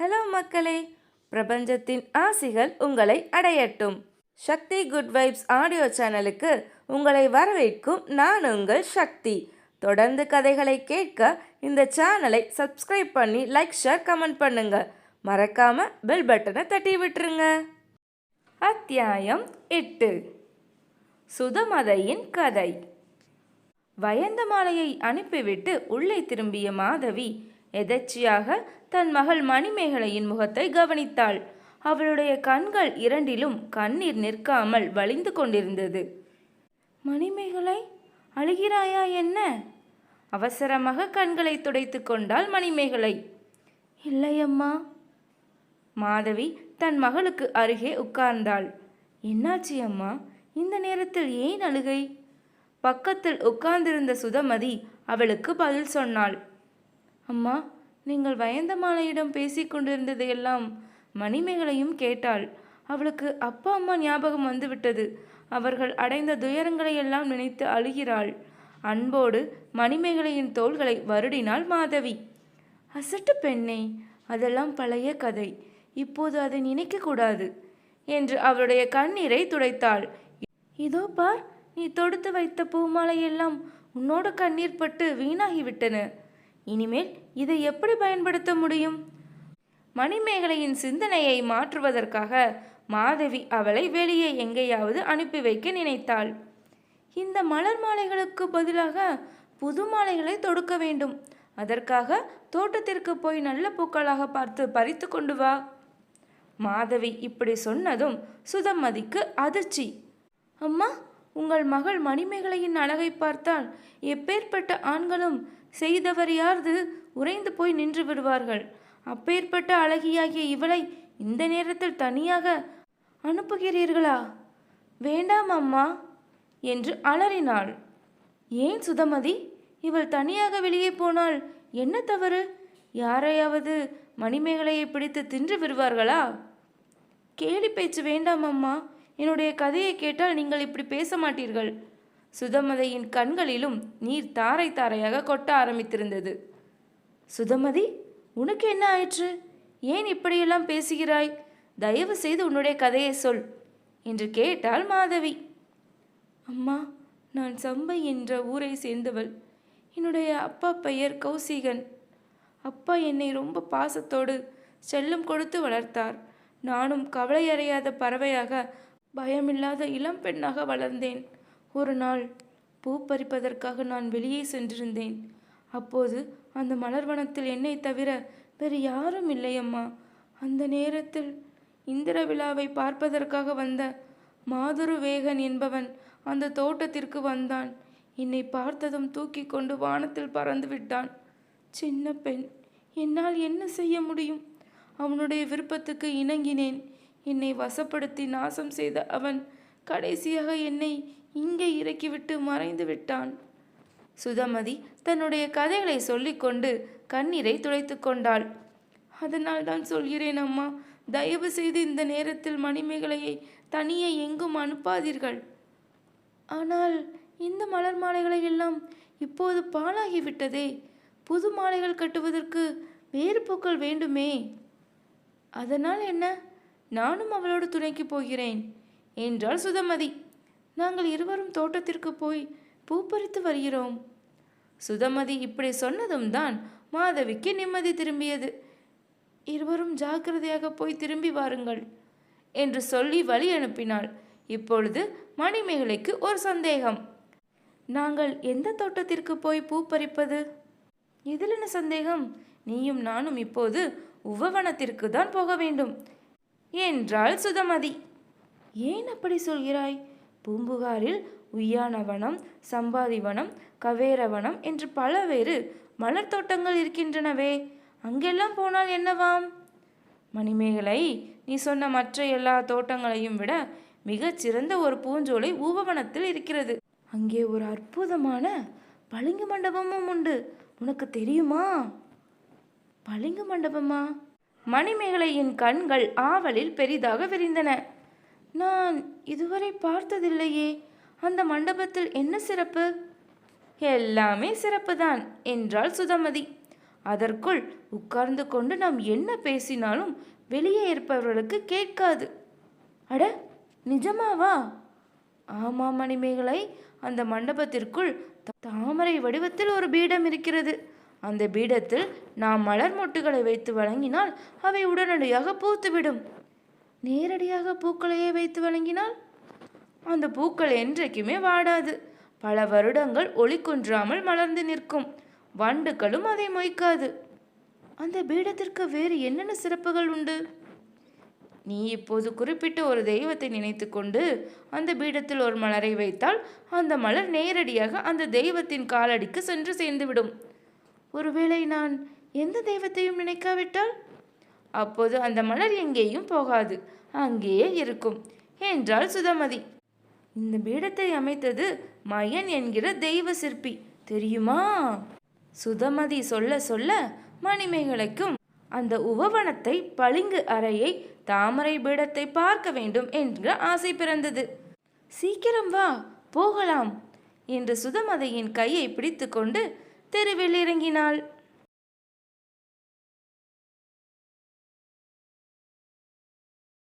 Hello மக்களே பிரபஞ்சத்தின் ஆசிகள் உங்களை அடையட்டும். சக்தி குட் வைப்ஸ் ஆடியோ சேனலுக்கு உங்களை வரவேற்கும் நான் உங்கள் சக்தி. தொடர்ந்து கதைகளை கேட்க இந்த சேனலை சப்ஸ்கிரைப் பண்ணி லைக் ஷேர் கமெண்ட் பண்ணுங்க. மறக்காம பெல் பட்டனை தட்டி விட்டுருங்க. அத்தியாயம் எட்டு. சுதமதையின் கதை. வயந்தமாலையை அனுப்பிவிட்டு உள்ளே திரும்பிய மாதவி எதர்ச்சியாக தன் மகள் மணிமேகலையின் முகத்தை கவனித்தாள். அவளுடைய கண்கள் இரண்டிலும் கண்ணீர் நிற்காமல் வலிந்து கொண்டிருந்தது. மணிமேகலை அழுகிறாயா என்ன? அவசரமாக கண்களை துடைத்து கொண்டாள் மணிமேகலை. இல்லையம்மா மாதவி தன் மகளுக்கு அருகே உட்கார்ந்தாள். என்னாச்சு அம்மா? இந்த நேரத்தில் ஏன் அழுகை? பக்கத்தில் உட்கார்ந்திருந்த சுதமதி அவளுக்கு பதில் சொன்னாள். அம்மா நீங்கள் வயந்தமாலையிடம் பேசிக் கொண்டிருந்ததையெல்லாம் மணிமேகலையும் கேட்டாள். அவளுக்கு அப்பா அம்மா ஞாபகம் வந்துவிட்டது. அவர்கள் அடைந்த துயரங்களை எல்லாம் நினைத்து அழுகிறாள். அன்போடு மணிமேகலையின் தோள்களை வருடினாள் மாதவி. அசட்டு பெண்ணே அதெல்லாம் பழைய கதை. இப்போது அதை நினைக்கக்கூடாது என்று அவளுடைய கண்ணீரை துடைத்தாள். இதோ பார் நீ தொடுத்து வைத்த பூமாலையெல்லாம் உன்னோட கண்ணீர் பட்டு வீணாகிவிட்டன. இனிமேல் இதை எப்படி பயன்படுத்த முடியும்? மணிமேகலையின் சிந்தனையை மாற்றுவதற்காக மாதவி அவளை வெளியே எங்கேயாவது அனுப்பி வைக்க நினைத்தாள். இந்த மலர் மாலைகளுக்கு பதிலாக புது மாலைகளை தொடுக்க வேண்டும். அதற்காக தோட்டத்திற்கு போய் நல்ல பூக்களாக பார்த்து பறித்து கொண்டு வா. மாதவி இப்படி சொன்னதும் சுதமதிக்கு அதிர்ச்சி. அம்மா உங்கள் மகள் மணிமேகலையின் அழகை பார்த்தால் எப்பேற்பட்ட ஆண்களும் செய்தவர் யார்து? உறைந்து போய் நின்று விடுவார்கள். அப்பேற்பட்ட அழகியாகிய இவளை இந்த நேரத்தில் தனியாக அனுப்புகிறீர்களா? வேண்டாம் அம்மா என்று அலறினாள். ஏன் சுதமதி? இவள் தனியாக வெளியே போனால் என்ன தவறு? யாரையாவது மணிமேகலையை பிடித்து தின்று விடுவார்களா? கேலி பேச்சு வேண்டாம் அம்மா. என்னுடைய கதையை கேட்டால் நீங்கள் இப்படி பேச மாட்டீர்கள். சுதமதியின் கண்களிலும் நீர் தாரை தாரையாக கொட்ட ஆரம்பித்திருந்தது. சுதமதி உனக்கு என்ன ஆயிற்று? ஏன் இப்படியெல்லாம் பேசுகிறாய்? தயவு செய்து உன்னுடைய கதையை சொல் என்று கேட்டாள் மாதவி. அம்மா நான் சம்பை என்ற ஊரை சேர்ந்தவள். என்னுடைய அப்பா பெயர் கௌசிகன். அப்பா என்னை ரொம்ப பாசத்தோடு செல்லம் கொடுத்து வளர்த்தார். நானும் கவலையறையாத பறவையாக பயமில்லாத இளம் பெண்ணாக வளர்ந்தேன். ஒரு நாள் பூ பறிப்பதற்காக நான் வெளியே சென்றிருந்தேன். அப்போது அந்த மலர்வனத்தில் என்னை தவிர வேறு யாரும் இல்லையம்மா. அந்த நேரத்தில் இந்திர விழாவை பார்ப்பதற்காக வந்த மாதுரு வேகன் என்பவன் அந்த தோட்டத்திற்கு வந்தான். என்னை பார்த்ததும் தூக்கி கொண்டு வானத்தில் பறந்து விட்டான். சின்ன பெண் என்னால் என்ன செய்ய முடியும்? அவனுடைய விருப்பத்துக்கு இணங்கினேன். என்னை வசப்படுத்தி நாசம் செய்த அவன் கடைசியாக என்னை இங்கே இறக்கிவிட்டு மறைந்து விட்டான். சுதமதி தன்னுடைய கதைகளை சொல்லிக்கொண்டு கண்ணீரை துடைத்து கொண்டாள். அதனால் தான் சொல்கிறேன் அம்மா தயவு செய்து இந்த நேரத்தில் மணிமேகலையை தனியே எங்கும் அனுப்பாதீர்கள். ஆனால் இந்த மலர் மாலைகளை எல்லாம் இப்போது பாழாகிவிட்டதே. புது மாலைகள் கட்டுவதற்கு வேறு பூக்கள் வேண்டுமே. அதனால் என்ன? நானும் அவளோடு துணைக்கு போகிறேன் என்றாள் சுதமதி. நாங்கள் இருவரும் தோட்டத்திற்கு போய் பூ பறித்து வருகிறோம். சுதமதி இப்படி சொன்னதும் தான் மாதவிக்கு நிம்மதி திரும்பியது. இருவரும் ஜாக்கிரதையாக போய் திரும்பி வாருங்கள் என்று சொல்லி வழி அனுப்பினாள். இப்பொழுது மணிமேகலைக்கு ஒரு சந்தேகம். நாங்கள் எந்த தோட்டத்திற்கு போய் பூ பறிப்பது இதில் என்ன சந்தேகம்? நீயும் நானும் இப்போது உவவனத்திற்கு தான் போக வேண்டும் என்றாள் சுதமதி. ஏன் அப்படி சொல்கிறாய்? பூம்புகாரில் உய்யானவனம் சம்பாதிவனம் கவேரவனம் என்று பலவேறு மலர் தோட்டங்கள் இருக்கின்றனவே. அங்கெல்லாம் போனால் என்னவாம்? மணிமேகலை நீ சொன்ன மற்ற எல்லா தோட்டங்களையும் விட மிகச் சிறந்த ஒரு பூஞ்சோலை ஊவவனத்தில் இருக்கிறது. அங்கே ஒரு அற்புதமான பளிங்கு மண்டபமும் உண்டு. உனக்கு தெரியுமா? பளிங்கு மண்டபமா? மணிமேகலையின் கண்கள் ஆவலில் பெரிதாக விரிந்தன. நான் இதுவரை பார்த்ததில்லையே. அந்த மண்டபத்தில் என்ன சிறப்பு? எல்லாமே சிறப்புதான் என்றாள் சுதமதி. அதற்குள் உட்கார்ந்து கொண்டு நாம் என்ன பேசினாலும் வெளியே இருப்பவர்களுக்கு கேட்காது. அட நிஜமாவா? ஆமாம் மணிமேகலை அந்த மண்டபத்திற்குள் தாமரை வடிவத்தில் ஒரு பீடம் இருக்கிறது. அந்த பீடத்தில் நாம் மலர் மொட்டுகளை வைத்து வழங்கினால் அவை உடனடியாக பூத்துவிடும். நேரடியாக பூக்களையே வைத்து வழங்கினால் அந்த பூக்கள் என்றைக்குமே வாடாது. பல வருடங்கள் ஒளி குன்றாமல் மலர்ந்து நிற்கும். வண்டுகளும் அதை மொய்க்காது. அந்த பீடத்திற்கு வேறு என்னென்ன சிறப்புகள் உண்டு? நீ இப்போது குறிப்பிட்ட ஒரு தெய்வத்தை நினைத்துக்கொண்டு அந்த பீடத்தில் ஒரு மலரை வைத்தால் அந்த மலர் நேரடியாக அந்த தெய்வத்தின் காலடிக்கு சென்று சேர்ந்துவிடும். ஒருவேளை நான் எந்த தெய்வத்தையும் நினைக்காவிட்டால்? அப்போது அந்த மலர் எங்கேயும் போகாது அங்கேயே இருக்கும் என்றாள் சுதமதி. இந்த பீடத்தை அமைத்தது மயன் என்கிற தெய்வ சிற்பி தெரியுமா? சுதமதி சொல்ல சொல்ல மணிமேகலைக்கும் அந்த உபவனத்தை பளிங்கு அறையை தாமரை பீடத்தை பார்க்க வேண்டும் என்ற ஆசை பிறந்தது. சீக்கிரம் வா போகலாம் என்று சுதமதியின் கையை பிடித்துக்கொண்டு தெருவில் இறங்கினாள்.